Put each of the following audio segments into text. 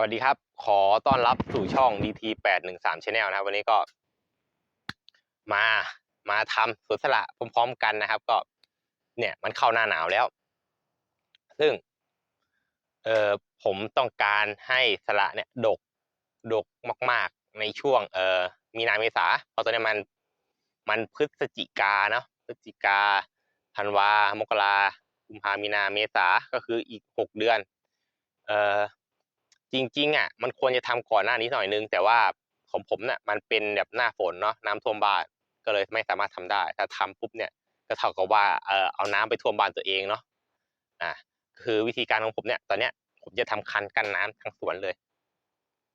วัสดีครับ ขอต้อนรับสู่ช่อง DT 813 Channel นะครับ วันนี้ก็ มามาทำสวนสละพร้อมๆกันนะครับ ก็ เนี่ยมันเข้าหน้าหนาวแล้ว ซึ่ง เออผมต้องการให้สละเนี่ย ดก ดกมาก ๆ ในช่วง เออมีนาเมษาเพราะตอนนี้มัน มันพฤศจิกาเนาะพฤศจิกาธันวามกรากุมภามีนาเมษาก็คืออีก6เดือน เออ จริงๆอะมันควรจะทำก่อนหน้านี้หน่อยนึง แต่ว่าของผมเนี่ยมันเป็นแบบหน้าฝนเนาะน้ำท่วมบ้านก็เลยไม่สามารถทำได้ ถ้าทำปุ๊บเนี่ยก็เท่ากับว่าเอ่อเอาน้ำไปท่วมบ้านตัวเองเนาะอ่าคือวิธีการของผมเนี่ยตอนเนี้ยผมจะทำคันกั้นน้ำทั้งสวนเลย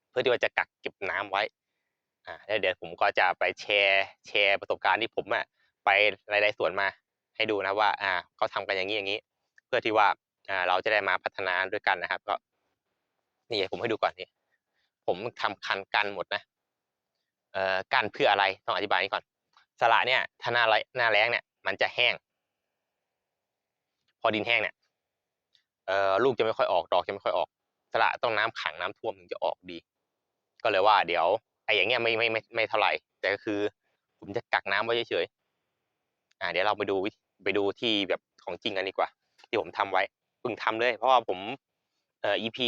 เพื่อที่ว่าจะกักเก็บน้ำไว้อ่าแล้วเดี๋ยวผมก็จะไปแชร์แชร์ประสบการณ์ที่ผมอะไปหลายๆสวนมา ให้ดูนะว่า อ่าเขาทำกันอย่างนี้อย่างนี้ เพื่อที่ว่าอ่าเราจะได้มาพัฒนาด้วยกันนะครับ ก็ นี่ผมให้ดูก่อนนี่ผมทำคันกันหมดนะเอ่อกันเพื่ออะไรต้องอธิบายงี้ก่อน สละเนี่ยถ้าหน้าไรหน้าแล้งเนี่ย มันจะแห้ง พอดินแห้งเนี่ยเอ่อลูกจะไม่ค่อยออกดอกจะไม่ค่อยออก สละต้องน้ำขังน้ำท่วมถึงจะออกดี ก็เลยว่าเดี๋ยวไอ้อย่างเงี้ยไม่ไม่ไม่ไม่เท่าไหร่ แต่ก็คือ ผมจะกักน้ำไว้เฉยๆอ่า เดี๋ยวเราไปดูวิไปดูที่แบบของจริงกันดีกว่า ที่ผมทำไว้เพิ่งทำเลย เพราะว่าผม อ่อ EP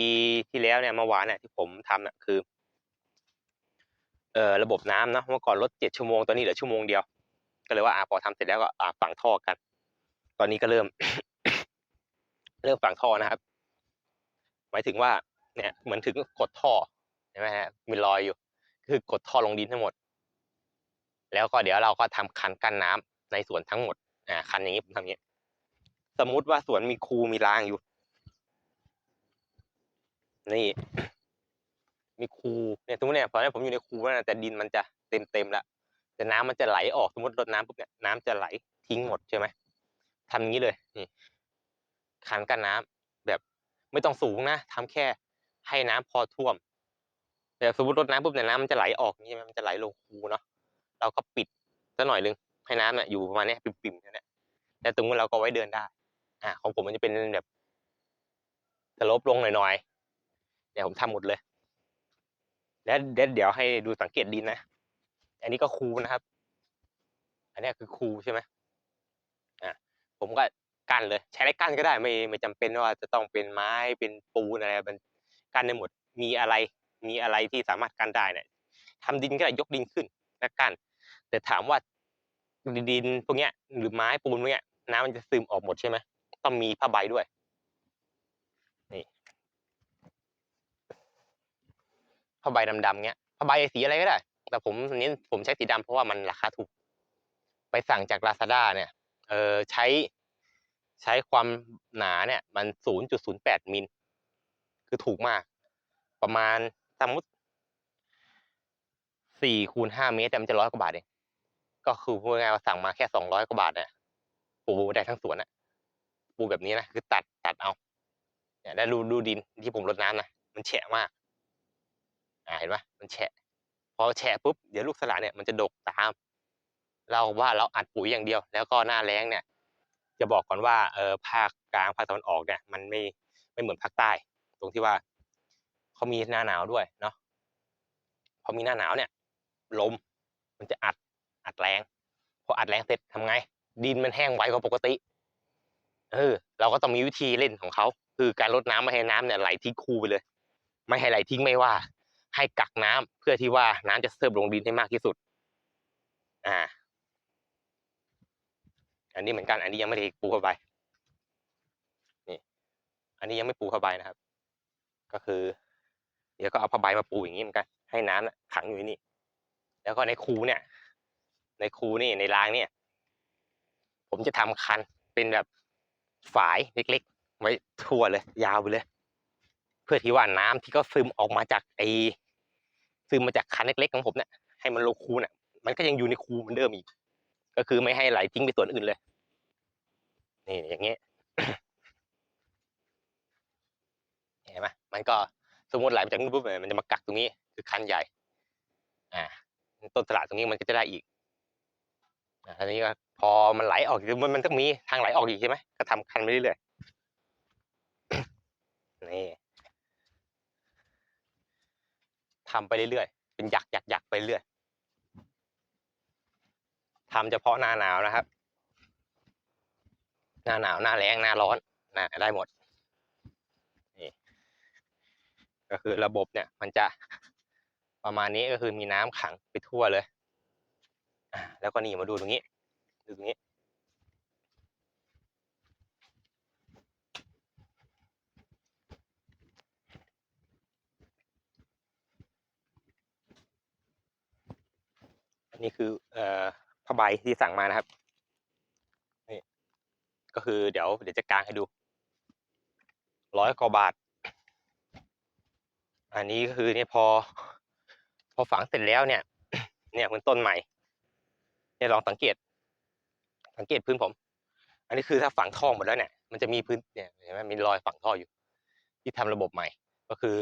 ที่แล้วเนี่ยเมื่อวานเนี่ยที่ผมทำน่ะคือเอ่อระบบน้ำเนาะเมื่อก่อนลด7ชั่วโมงตอนนี้เหลือชั่วโมงเดียว ก็เลยว่าอ่าพอทำเสร็จแล้วก็อ่าฝังท่อกัน ตอนนี้ก็เริ่ม เริ่มฝังท่อนะครับ หมายถึงว่า เนี่ย เหมือนถึงกดท่อเห็นไหมครับมีรอยอยู่ คือกดท่อลงดินทั้งหมด แล้วก็เดี๋ยวเราก็ทำคันกั้นน้ำในสวนทั้งหมดอ่าคันอย่างงี้ผมทำอย่างงี้สมมุติว่าสวนมีคูมีรางอยู่ นี่ มีคูเนี่ยสมมติเนี่ยตอนนี้ผมอยู่ในคูแล้วนะแต่ดินมันจะเต็มๆแล้วแต่น้ำมันจะไหลออกสมมติรดน้ำปุ๊บเนี่ยน้ำจะไหลทิ้งหมดใช่ไหมทำงี้เลยนี่คันกันน้ำแบบไม่ต้องสูงนะทำแค่ให้น้ำพอท่วมแต่สมมติรดน้ำปุ๊บเนี่ยน้ำมันจะไหลออกงี้ใช่ไหมมันจะไหลลงคูเนาะเราก็ปิดสักหน่อยหนึ่งให้น้ำน่ะอยู่ประมาณนี้ปิ่มๆแค่เนี้ยแล้วตรงนู้นเราก็ไว้เดินได้ อ่าของผมมันจะเป็นแบบสโลปลงหน่อยๆ เนี่ยผมทำหมดเลย แล้วเดี๋ยวให้ดูสังเกตดินนะ อันนี้ก็คูนะครับ อันนี้คือคูใช่ไหมอาผมก็กั้นเลย ใช้อะไรกั้นก็ได้ไม่ไม่จำเป็นว่าจะต้องเป็นไม้เป็นปูนอะไรมันกั้นได้หมดมีอะไร มีอะไรที่สามารถกั้นได้เนี่ยทำดินก็ได้ยกดินขึ้นแล้วกั้นแต่ถามว่าดินดินพวกเนี้ยหรือไม้ปูนพวกเนี้ยน้ำมันจะซึมออกหมดใช่ไหมต้องมีผ้าใบด้วย นี่ ผ้าใบดำๆเงี้ยผ้าใบสีอะไรก็ได้ แต่ผมเน้นผมใช้สีดำเพราะว่ามันราคาถูก ไปสั่งจากลาซาด้าเนี่ยเอ่อใช้ใช้ความหนาเนี่ย มัน 0.08 มิล คือถูกมาก ประมาณสมมติ4คูณ5เมตรอะมันจะ100กว่าบาทเอง ก็คือพูดง่ายว่าสั่งมาแค่ 200 กว่าบาทเนี่ยปูได้ทั้งสวนอะปูแบบนี้นะ คือตัดตัดเอา เนี่ยแล้ดูดูดินที่ผมรดน้ำนะ มันแฉะมาก อาเห็นปล่ามันแฉะ พอแฉะปุ๊บเดี๋ยวลูกสละเนี่ยมันจะดกตาม เราว่าเราอัดปุ๋ยอย่างเดียว แล้วก็หน้าแล้งเนี่ย จะบอกก่อนว่าเออภาคกลางภาคตะวันออกเนี่ยมันไม่ไม่เหมือนภาคใต้ ตรงที่ว่าเขามีหน้าหนาวด้วยเนาะพอมีหน้าหนาวเนี่ยลมมันจะอัดอัดแรงพออัดแรงเสร็จทำไง ดินมันแห้งไวกว่าปกติ เออ เราก็ต้องมีวิธีเล่นของเขา คือการรดน้ำไม่ให้น้ำเนี่ยไหลทิ้งคูไปเลย ไม่ให้ไหลทิ้งไม่ว่า ให้กักน้ำเพื่อที่ว่าน้ำจะซึมลงดินให้มากที่สุด อ่า อันนี้เหมือนกัน อันนี้ยังไม่ได้ปูผ้าใบนี่ อันนี้ยังไม่ปูผ้าใบนะครับ ก็คือ เดี๋ยวก็เอาผ้าใบมาปูอย่างงี้เหมือนกัน ให้น้ำขังอยู่นี่ แล้วก็ในคูเนี่ย ในคูนี่ในรางเนี่ย ผมจะทำคันเป็นแบบฝายเล็กๆ ไว้ทั่วเลย ยาวไปเลย เพื่อที่ว่าน้ำที่เขาซึมออกมาจากไอ ซึมมาจากคันเล็กๆของผมเนี่ยให้มันลงคูเนี่ยมันก็ยังอยู่ในคูเหมือนเดิมอีก ก็คือไม่ให้ไหลทิ้งไปส่วนอื่นเลย นี่อย่างเงี้ยเห็นไหมมันก็สมมติไหลมาจากนู่นปุ๊บเนี่มันจะมากักตรงนี้ คือคันใหญ่อาต้นสละตรงนี้มันก็จะได้อีกอาทีนี้ก็พอมันไหลออกมันมันต้องมีทางไหลออกอีกใช่ไหมก็ทำคันไปเรื่อยๆนี่ ทำไปเรื่อยๆ เป็นหยักหยักหยักไปเรื่อยทำเฉพาะหน้าหนาวนะครับ หน้าหนาวหน้าแรงหน้าร้อนนะได้หมดนี่ก็คือระบบเนี่ยมันจะประมาณนี้ก็คือมีน้ำขังไปทั่วเลยอ่าแล้วก็นี่มาดูตรงนี้ดูตรงนี้ อันนี้คือเอ่อผ้าใบที่สั่งมานะครับนี่ก็คือเดี๋ยวเดี๋ยวจะกางให้ดูร้อยกว่าบาท อันนี้ก็คือเนี่ยพอ พอฝังเสร็จแล้วเนี่ย เนี่ยมันต้นใหม่ เนี่ยลองสังเกต สังเกตพื้นผม อันนี้คือถ้าฝังท่อหมดแล้วเนี่ย มันจะมีพื้นเนี่ยเห็นไหมมีรอยฝังท่ออยู่ ที่ทำระบบใหม่ ก็คือ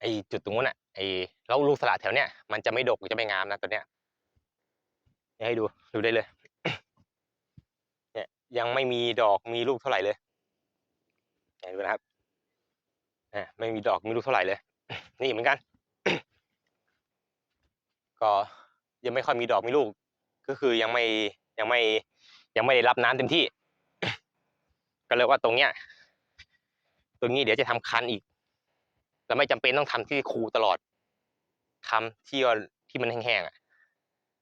ไอ้จุดตรงนู้นอะไอ้แล้วลูกสลัดแถวเนี้ยมันจะไม่ดกจะไม่งามนะตัวเนี้ยให้ดูดูได้เลย เนี่ยยังไม่มีดอกมีลูกเท่าไหร่เลยเนี่ยดูนะครับอ่าไม่มีดอกมีลูกเท่าไหร่เลย นี่เหมือนกัน ก็ยังไม่ค่อยมีดอกมีลูก ก็คือยังไม่ยังไม่ยังไม่ได้รับน้ำเต็มที่ ก็เลยว่าตรงเนี้ย ตรงนี้เดี๋ยวจะทำคันอีก แล้วไม่จำเป็นต้องทำที่คูตลอดทำที่ว่าที่มันแห้งๆอะ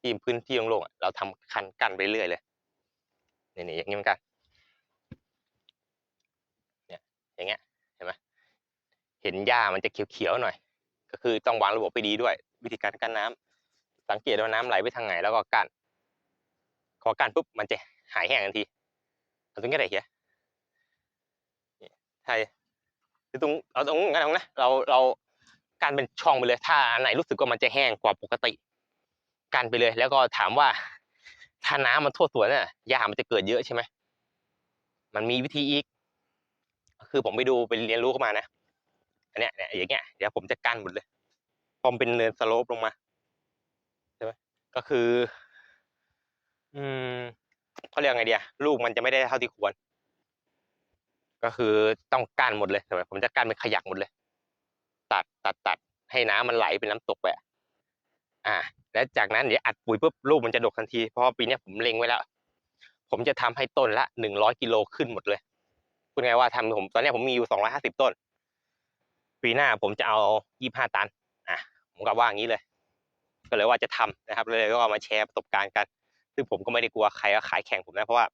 ที่พื้นที่โล่งๆอะเราทำคันกันไปเรื่อยเลยนี่นี่อย่างนี้เหมือนกันเนี่ยอย่างเงี้ยเห็นไหมเห็นหญ้ามันจะเขียวๆหน่อย ก็คือต้องวางระบบไปดีด้วย วิธีการกั้นน้ำสังเกตว่าน้ำไหลไปทางไหนแล้วก็กั้นพอกั้นปุ๊บมันจะหายแห้งทันทีเอาตรงนี้ไหนเฮียนี่ใช่ คือตรงเอาตรงนั้นตรงนะเราเราการเป็นช่องไปเลยถ้าอันไหนรู้สึกว่ามันจะแห้งกว่าปกติ กันไปเลย แล้วก็ถามว่าถ้าน้ำมันทั่วสวนน่ะหญ้ามันจะเกิดเยอะใช่ไหมมันมีวิธีอีก คือผมไปดูไปเรียนรู้เข้ามานะอันเนี้ยเนี่ยอย่างเงี้ยเดี๋ยวผมจะกั้นหมดเลยพอมเป็นเนินสโลปลงมาใช่ไหมก็คือ อืมเขาเรียกไงเดียลูกมันจะไม่ได้เท่าที่ควร ก็คือต้องกั้นหมดเลยใช่ไหมผมจะกั้นเป็นขยักหมดเลย ตัดตัดตัดให้น้ำมันไหลเป็นน้ำตกไปอะอ่า แล้วจากนั้นเดี๋ยวอัดปุ๋ยปุ๊บลูกมันจะดกทันทีเพราะปีนี้ผมเล็งไว้แล้ว ผมจะทำให้ต้นละหนึ่งร้อยกิโลขึ้นหมดเลยพูดง่ายว่าทำผมตอนนี้ผมมีอยู่สองร้อยห้าสิบต้น ปีหน้าผมจะเอายี่ห้าตัน อะผมก็ว่างี้เลย ก็เลยว่าจะทำนะครับเลยก็เอามาแชร์ประสบการณ์กัน ซึ่งผมก็ไม่ได้กลัวใครว่าขายแข่งผมนะเพราะว่า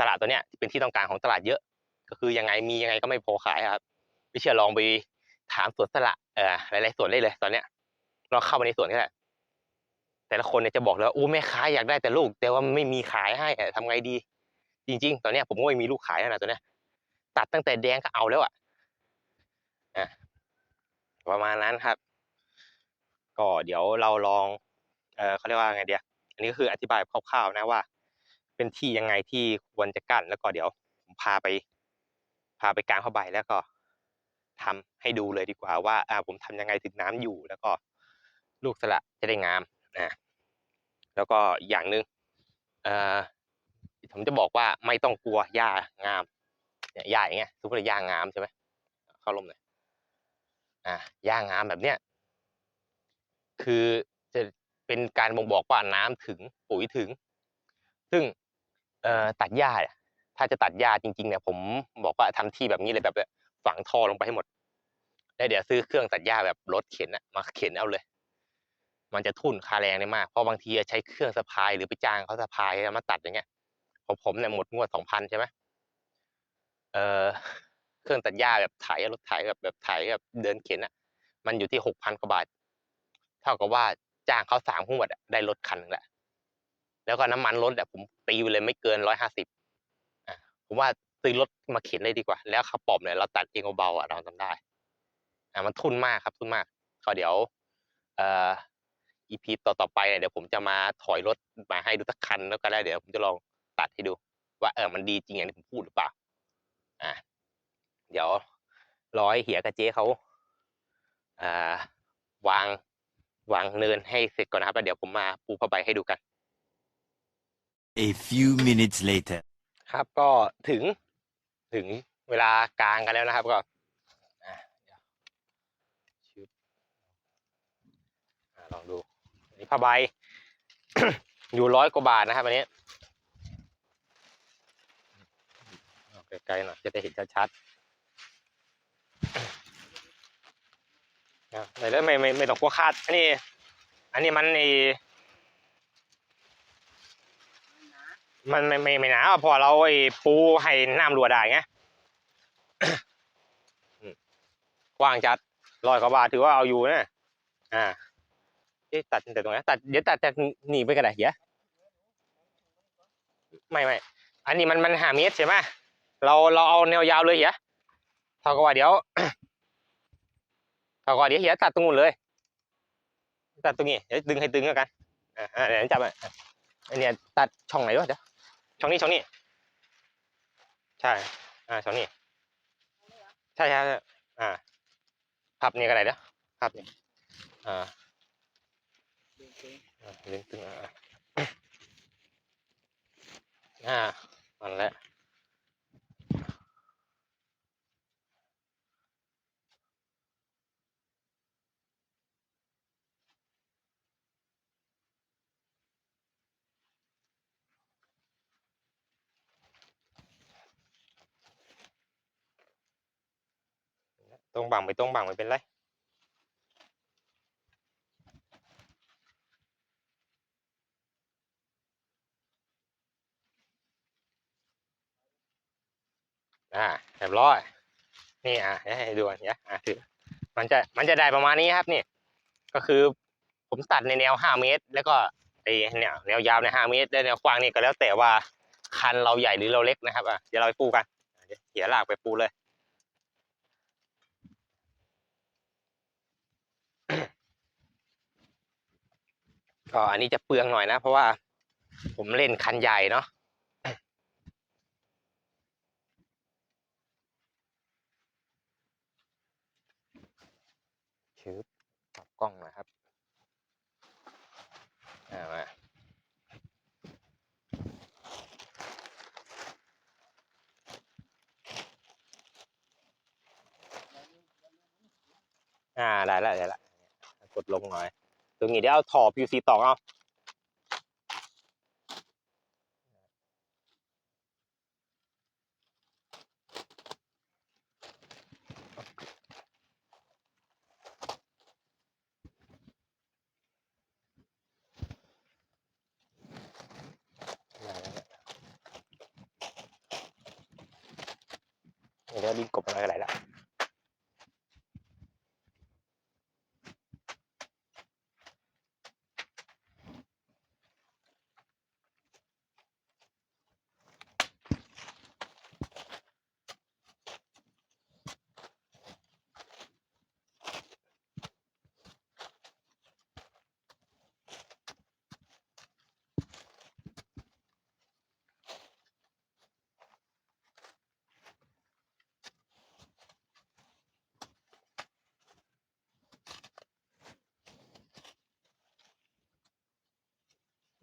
ตลาดตัวเนี้ยเป็นที่ต้องการของตลาดเยอะ ก็คือยังไงมียังไงก็ไม่พอขายครับไม่เชื่อลองไปถามสวนสละเออหลายๆสวนได้เลย ตอนเนี้ยเราเข้าไปในสวนก็ได้แต่ละคนเนี่ยจะบอกเลยว่าอู้แม่ค้าอยากได้แต่ลูก แต่ว่าไม่มีขายให้อะทำไงดี จริง ๆ ตอนเนี้ยผมก็ไม่มีลูกขายแล้วนะตัวเนี้ยตัดตั้งแต่แดงก็เอาแล้วอะอะประมาณนั้นครับ ก็เดี๋ยวเราลอง เออเขาเรียกว่าไงเดียอันนี้ก็คืออธิบายคร่าวๆนะว่า เป็นที่ยังไงที่ควรจะกั้นแล้วก็เดี๋ยวผมพาไป พาไปกลางผ้าใบแล้วก็ทำให้ดูเลยดีกว่าว่าอ่าผมทำยังไงถึงน้ำอยู่แล้วก็ ลูกสละจะได้งามนะแล้วก็อย่างหนึ่งเอ่อผมจะบอกว่าไม่ต้องกลัวหญ้างามเนี่ยหญ้าอย่างเงี้ยสมมติหญ้างามใช่ไหมเข้าร่มเลยอ่าหญ้างามแบบเนี้ยคือจะเป็นการบ่งบอกว่าน้ำถึงปุ๋ยถึง ซึ่งตัดหญ้าเนี่ย ถ้าจะตัดหญ้าจริงๆเนี่ยผมบอกว่าทำที่แบบนี้เลยแบบนี้ฝังท่อลงไปให้หมดแล้วเดี๋ยวซื้อเครื่องตัดหญ้าแบบรถเข็นอะมาเข็นเอาเลย มันจะทุ่นค่าแรงได้มาก เพราะบางทีใช้เครื่องสะพายหรือไปจ้างเขาสะพายมาตัดอย่างเงี้ยของผมเนี่ยหมดงวดสองพันใช่ไหมเออเครื่องตัดหญ้าแบบไถรถไถแบบแบบไถแบบเดินเข็นอะมันอยู่ที่หกพันกว่าบาท เท่ากับว่าจ้างเขาสามงวดได้รถคันหนึงแหละแล้วก็น้ำมันรถอะผมตีไปเลยไม่เกินร้อยห้าสิบ ผมว่าซื้อรถมาเข็นเลยดีกว่า แล้วขับปอบเนี่ยเราตัดเองเบาๆอะเราทำได้อะมันทุนมากครับทุนมากก็เดี๋ยว เอ่ออีพีต่อๆไปเนี่ยเดี๋ยวผมจะมาถอยรถมาให้ดูสักคันแล้วก็ได้เดี๋ยวผมจะลองตัดให้ดู ว่าเออมันดีจริงอย่างที่ผมพูดหรือเปล่า อะเดี๋ยวร้อให้เหียกับเจ๊เขาอ่าวางวางเนินให้เสร็จก่อนนะครับแล้วเดี๋ยวผมมาปูผ้าใบให้ดูกัน A few minutes later. ครับก็ถึงถึงเวลากลางกันแล้วนะครับก็ลอะเดี๋ยวชึบผ้าใบ อยู่ร้อยกว่าบาทนะครับอันนี้ไกลๆหน่อยจะได้เห็นชัดๆอะไหนแล้วไม่ไม่ไม่ต้องกลัวขาดอันนี้ อันนี้มันไอ มันไม่ไม่ไม่หนาพอเราไอ้ปูให้น้ำรัวได้ไงกว้างจัดร้อยกว่าบาทถือว่าเอาอยู่นะอ่าเอ๊ะตัดแต่ตรงนี้ตัดเดี๋ยวตัดจากหนีไปกันได้เหี้ยไม่ไม่อันนี้มันมันหาเมตรใช่ไหมเราเราเอาแนวยาวเลยเหี้ยเท่ากับว่าเดี๋ยวเท่ากับว่าเดี๋ยวเหี้ยตัดตรงนู้นเลย ตัดตรงนี้เดี๋ยวดึงให้ตึงแล้วกันอ่าเดี๋ยวจับอะอันนี้ตัดช่องไหนวะเดี๋ยว ช่องนี้ช่องนี้ ใช่ อ่าช่องนี้ ใช่ใช่อ่าพับนี่ก็ได้เด้อพับนี่อ่าเลี้ยงตึงอ่าอ่ามันแล้วต รงบังไปตรงบังไม่เป็นไรอ่าเรียบร้อย นี่อะให้ดูอันนี้อะถือมันจะมันจะได้ประมาณนี้ครับนี่ ก็คือผมตัดในแนวห้าเมตร แล้วก็ไอเนี่ยแนวยาวในห้าเมตรและแนวกว้างนี่ก็แล้วแต่ว่าคันเราใหญ่หรือเราเล็กนะครับอะเดี๋ยวเราไปปูกันเดี๋ยวเขี่ยลากไปปูเลย ก็อันนี้จะเปลืองหน่อยนะ เพราะว่าผมเล่นคันใหญ่เนาะชืบปรับกล้องหนะครับอ่ามาอ่าได้แล้วได้แล้วกดลงหน่อย ตรงนี้เดี๋ยวเอาถอ PVC ตอกเอา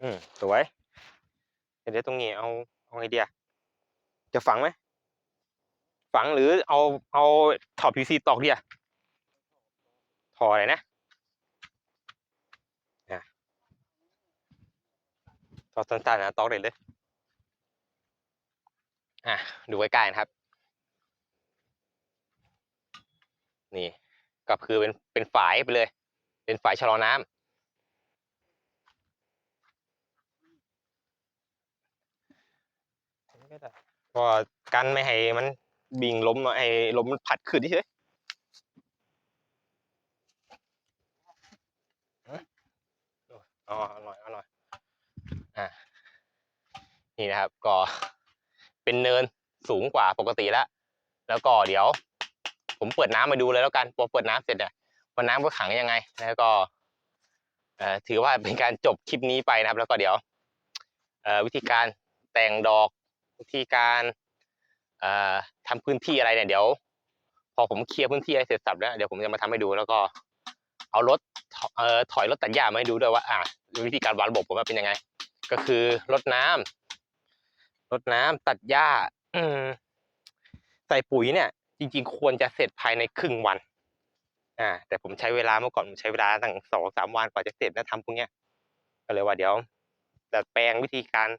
อืมสวยเดี๋ยวตรงนี้เอาเอาไอเดีย จะฝังไหมฝังหรือเอาเอาถอ PVC ตอกเดียถออะไรนะอะถอดสั้นๆนะตอกเลยเลยอะดูใกล้ๆนะครับ นี่ก็คือเป็นเป็นฝายไปเลย เป็นฝายชะลอน้ำ ก็ได้ก็กันไม่ให้มันบิ่งล้มเนาะให้ลมมันพัดขึ้นเฉยๆอ๋ออร่อยอร่อยอะนี่นะครับ ก็เป็นเนินสูงกว่าปกติแล้วแล้วก็เดี๋ยว ผมเปิดน้ำมาดูเลยแล้วกันพอเปิดน้ำเสร็จอะว่าน้ำก็ขังยังไง แล้วก็เอ่อถือว่าเป็นการจบคลิปนี้ไปนะครับ แล้วก็เดี๋ยวเอ่อวิธีการแต่งดอก วิธีการเอ่อทำพื้นที่อะไรเนี่ยเดี๋ยว พอผมเคลียร์พื้นที่อะไรเสร็จสับแล้วเดี๋ยวผมจะมาทำให้ดูแล้วก็ เอารถถอยรถตัดหญ้ามาให้ดูด้วยว่า อ่าวิธีการวางระบบผมว่าเป็นยังไง ก็คือรดน้ำรดน้ำตัดหญ้า อืใส่ปุ๋ยเนี่ย จริง ๆ ควรจะเสร็จภายในครึ่งวัน อ่า แต่ผมใช้เวลาเมื่อก่อนผมใช้เวลาตั้งสองสามวันกว่าจะเสร็จนะทำพวกเนี้ยก็เลยว่าเดี๋ยวดัดแปลงวิธีการ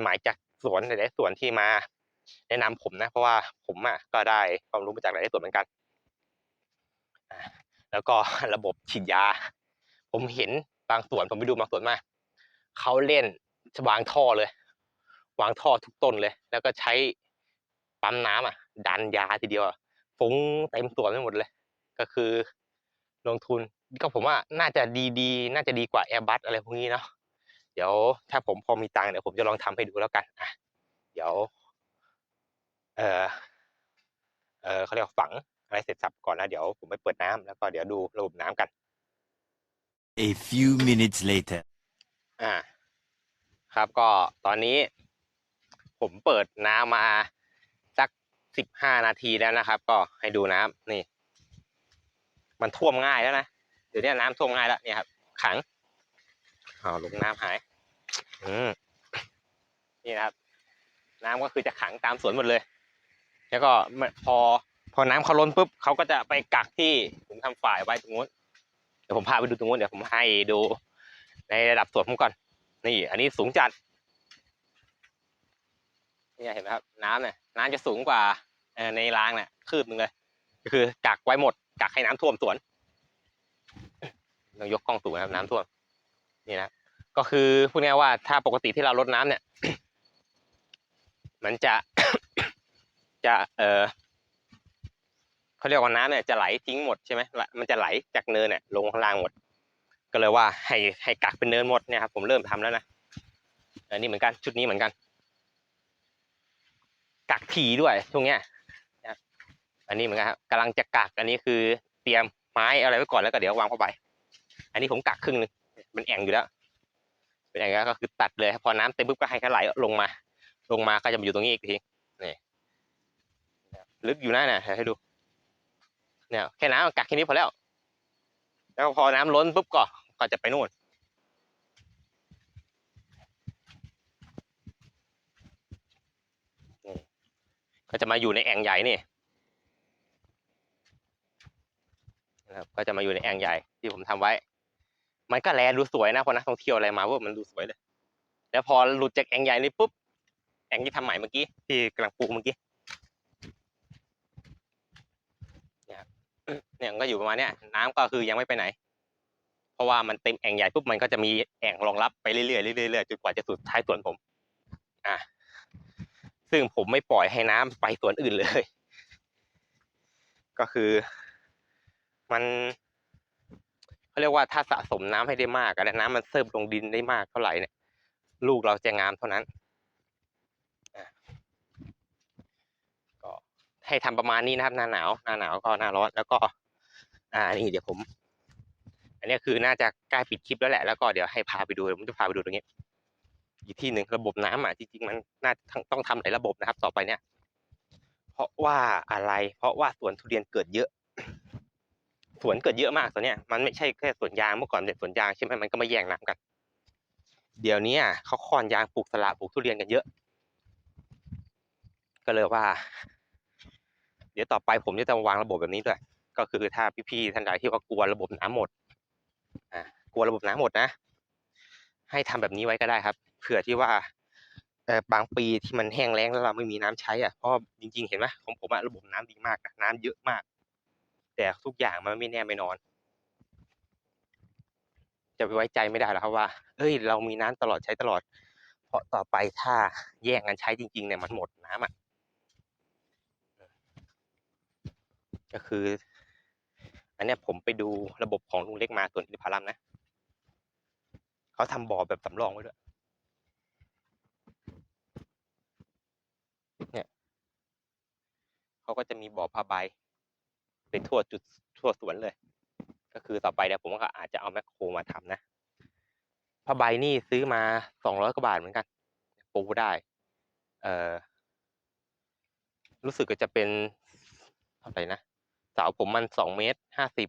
ใหม่ๆจาก สวนหลายๆสวนที่มา แนะนำผมนะ เพราะว่าผมอะก็ได้ความรู้มาจากหลายๆสวนเหมือนกันอ่าแล้วก็ระบบฉีดยา ผมเห็นบางสวนผมไปดูบางสวนมาเขาเล่นวางท่อเลย วางท่อทุกต้นเลย แล้วก็ใช้ปั๊มน้ำอะ ดันยาทีเดียวฟุ้งเต็มสวนไปหมดเลย ก็คือลงทุนก็ผมว่าน่าจะดีๆ น่าจะดีกว่าแอร์บัสอะไรพวกนี้เนาะ เดี๋ยวถ้าผมพอมีตังค์เดี๋ยวผมจะลองทำให้ดูแล้วกันอะเดี๋ยว เออเออเขาเรียกว่าฝังอะไรเสร็จสับก่อนแล้วเดี๋ยวผมไปเปิดน้ำแล้วก็เดี๋ยวดูระบบน้ำกัน A few minutes later. อ่า ครับก็ตอนนี้ ผมเปิดน้ำมาสักสิบห้านาทีแล้วนะครับ ก็ให้ดูน้ำนี่ มันท่วมง่ายแล้วนะเดี๋ยวนี้น้ำท่วมง่ายแล้วเนี่ยครับ ขัง อ๋อลงน้ำหาย อืมนี่นะครับ น้ำก็คือจะขังตามสวนหมดเลย แล้วก็พอ พอน้ำเขาล้นปุ๊บเขาก็จะไปกักที่ผมทำฝ่ายไว้ตรงนู้นเดี๋ยวผมพาไปดูตรงนู้นเดี๋ยวผมให้ดูในระดับสวนผมก่อน นี่ อันนี้สูงจัดเนี่ยเห็นไหมครับ น้ำเนี่ยน้ำจะสูงกว่าในรางเนี่ยคืบนึงเลยก็คือกักไว้หมดกักให้น้ำท่วมสวนต้องยกกล้องสูงนะครับน้ำท่วมนี่นะ ก็คือพูดง่ายว่าถ้าปกติที่เราลดน้ำเนี่ย มันจะจะเออเขาเรียกว่าน้ำเนี่ยจะไหลทิ้งหมดใช่ไหมมันจะไหลจากเนินเนี่ยลงข้างล่างหมด ก็เลยว่าให้ให้กักเป็นเนินหมดเนี่ยครับผมเริ่มทำแล้วนะอันนี้เหมือนกันชุดนี้เหมือนกัน กักถี่ด้วยช่วงเนี้ยอันนี้เหมือนกันครับกำลังจะกักอันนี้คือเตรียมไม้อะไรไว้ก่อนแล้วก็เดี๋ยววางเข้าไป อันนี้ผมกักครึ่งหนึงเป็นแอ่งอยู่แล้ว เป็นแอ่งแล้ก็คือตัดเลยพอน้ำเต็มปุ๊บก็ให้เขาไหลลงมา ลงมาก็จะมาอยู่ตรงนี้อีกทีนี่ลึกอยู่นะเนี่ยให้ดูเนี่ยแค่น้ำกักแค่นี้พอแล้ว แล้วพอน้ำล้นปุ๊บก็ก็จะไปนู่นก็จะมาอยู่ในแอ่งใหญ่นี่นะครับก็จะมาอยู่ในแอ่งใหญ่ที่ผมทำไว้ มันก็แลดูสวยนะพอนักท่องเที่ยวอะไรมาว่ามันดูสวยเลย แล้วพอหลุดจากแอ่งใหญ่นี่ปุ๊บแอ่งที่ทำใหม่เมื่อกี้ที่กำลังปลูกเมื่อกี้เนี่ยก็อยู่ประมาณเนี้ยน้ำก็คือยังไม่ไปไหน เพราะว่ามันเต็มแอ่งใหญ่ปุ๊บมันก็จะมีแอ่งรองรับไปเรื่อยๆเรื่อยๆเรื่อยๆจนกว่าจะสุดท้ายสวนผม อะซึ่งผมไม่ปล่อยให้น้ำไปสวนอื่นเลย ก็คือ มัน เขาเรียกว่าถ้าสะสมน้ำให้ได้มากอะไรน้ำมันเสิร์ฟลงดินได้มากเท่าไหร่เนี่ย ลูกเราจะงามเท่านั้นก็ให้ทำประมาณนี้นะครับ หน้าหนาวหน้าหนาวก็หน้าร้อนแล้วก็ อ่านี่เดี๋ยวผม อันนี้คือน่าจะใกล้ปิดคลิปแล้วแหละแล้วก็เดี๋ยวให้พาไปดูผมจะพาไปดูตรงนี้อีกที่หนึ่งระบบน้ำอะจริงๆมันน่าต้องทำหลายระบบนะครับ ต่อไปเนี่ย เพราะว่าอะไร เพราะว่าสวนทุเรียนเกิดเยอะ สวนเกิดเยอะมากตอนเนี้ยมันไม่ใช่แค่สวนยางเมื่อก่อนเป็นสวนยางใช่ไหมมันก็มาแย่งน้ำกัน เดี๋ยวนี้เขาคอนยางปลูกสละปลูกทุเรียนกันเยอะ ก็เลยว่า เดี๋ยวต่อไปผมจะต้องวางระบบแบบนี้ด้วย ก็คือถ้าพี่ๆท่านใดที่ว่ากลัวระบบน้ำหมดอ่ากลัวระบบน้ำหมดนะ ให้ทำแบบนี้ไว้ก็ได้ครับเผื่อที่ว่าบางปีที่มันแห้งแล้งแล้วเราไม่มีน้ำใช้อะเพราะจริงๆเห็นไหมของผมอะระบบน้ำดีมากนะน้ำเยอะมาก แต่ทุกอย่างมันไม่แน่ไม่นอน จะไปไว้ใจไม่ได้แล้วครับว่าเอ้ย เรามีน้ำตลอดใช้ตลอด เพราะต่อไปถ้าแย่งกันใช้จริง ๆ เนี่ยมันหมดน้ำอะก็คือ อันเนี้ยผมไปดูระบบของลุงเล็กมาส่วนอินทผลัมนะเขาทำบ่อแบบสำรองไว้ด้วยเนี่ยเขาก็จะมีบ่อผ้าใบ เป็นทั่วจุดทั่วสวนเลย ก็คือต่อไปเนี่ยผมก็อาจจะเอาแมคโครมาทำนะผ้าใบนี่ซื้อมาสองร้อยกว่าบาทเหมือนกันปูได้เออรู้สึกก็จะเป็นเท่าไหร่นะเสาผมมันสองเมตรห้าสิบ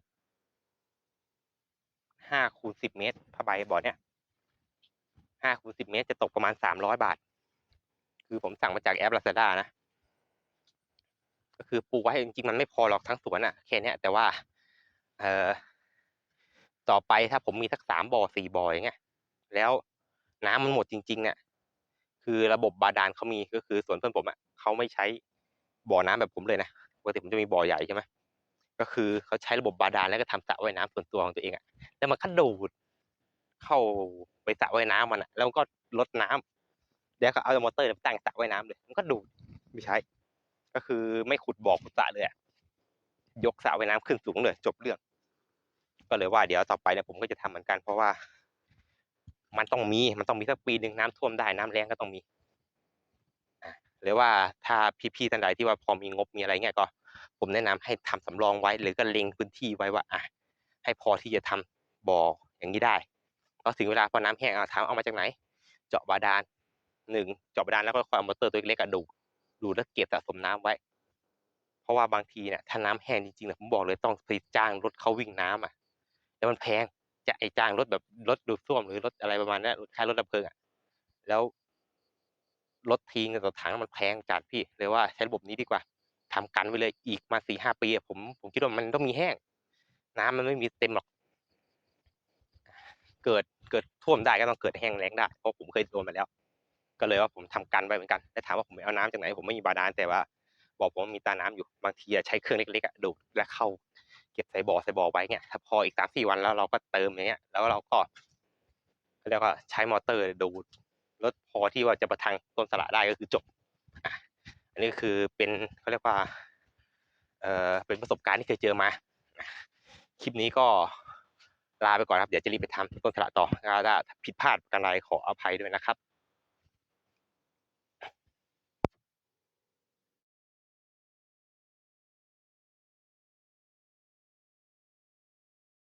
ห้าคูณสิบเมตรผ้าใบบ่อเนี่ยห้าคูณสิบเมตรจะตกประมาณสามร้อยบาท คือผมสั่งมาจากแอป Lazada นะ ก็คือปลูกไว้จริงๆมันไม่พอหรอกทั้งสวนอะแค่นี้แต่ว่า เออต่อไปถ้าผมมีสักสามบ่อสี่บ่ออย่างเงี้ยแล้วน้ำมันหมดจริงๆเนี่ยคือระบบบาดาลเขามีก็คือสวนเพื่อนผมอะเขาไม่ใช้บ่อน้ำแบบผมเลยนะปกติผมจะมีบ่อใหญ่ใช่ไหมก็คือเขาใช้ระบบบาดาลแล้วก็ทำสระว่ายน้ำส่วนตัวของตัวเองอะแล้วมันก็ดูดเข้าไปสระว่ายน้ำมันอะแล้วมันก็ลดน้ำแล้วก็เอามอเตอร์ไปตั้งสระว่ายน้ำเลย มันก็ดูดไม่ใช้ ก็คือไม่ขุดบ่อขุดสระเลยอะยกสระว่ายน้ำขึ้นสูงเลย จบเรื่อง ก็เลยว่าเดี๋ยวต่อไปเนี่ยผมก็จะทำเหมือนกันเพราะว่า มันต้องมีมันต้องมีสักปีหนึ่งน้ำท่วมได้น้ำแรงก็ต้องมีอะหรือว่าถ้าพี่ๆท่านใดที่ว่าพอมีงบมีอะไรเงี้ยก็ ผมแนะนำให้ทำสำรองไว้หรือก็เล็งพื้นที่ไว้ว่าอะให้พอที่จะทำบ่ออย่างนี้ได้พอถึงเวลาพอน้ำแห้งเอาถามเอามาจากไหน เจาะบาดาลหนึ่งเจาะบาดาลแล้วก็ค่อยเอามอเตอร์ตัวเล็กๆอะดูด ดูดแล้วเก็บสะสมน้ำไว้ เพราะว่าบางทีเนี่ยถ้าน้ำแห้งจริงๆเนี่ยผมบอกเลยต้องไปจ้างรถเขาวิ่งน้ำอะ แล้วมันแพงจะไอจ้างรถแบบรถดูดซ่วมหรือรถอะไรประมาณนั้รถค่ายรถดับเพลิงอะแล้วรถทีเงินต่อถังมันแพงจัดพี่เลยว่าใช้ระบบนี้ดีกว่าทำกันไว้เลยอีกมาสี่ห้าปีอะผมผมคิดว่ามันต้องมีแห้ง น้ำมันไม่มีเต็มหรอก เกิดเกิดท่วมได้ก็ต้องเกิดแห้งแล้งได้เพราะผมเคยโดนมาแล้ว ก็เลยว่าผมทำกันไว้เหมือนกันแต่ถามว่าผมไปเอาน้ำจากไหนผมไม่มีบาดาลแต่ว่าบอกผมว่ามีตาน้ำอยู่บางทีใช้เครื่องเล็กๆดูดแล้วเข้าเก็บใส่บ่อใส่บ่อไว้เนี่ยถ้าพออีกสามสี่วันแล้วเราก็เติมอย่างเงี้ย แล้วเราก็เขาเรียกว่าใช้มอเตอร์ดูดรถพอที่ว่าจะประทังต้นสละได้ก็คือจบอันนี้คือเป็นเขาเรียกว่าเอ่อเป็นประสบการณ์ที่เคยเจอมาคลิปนี้ก็ลาไปก่อนครับ เดี๋ยวจะรีบไปทำต้นสละต่อถ้าผิดพลาดประการใดขออภัยด้วยนะครับ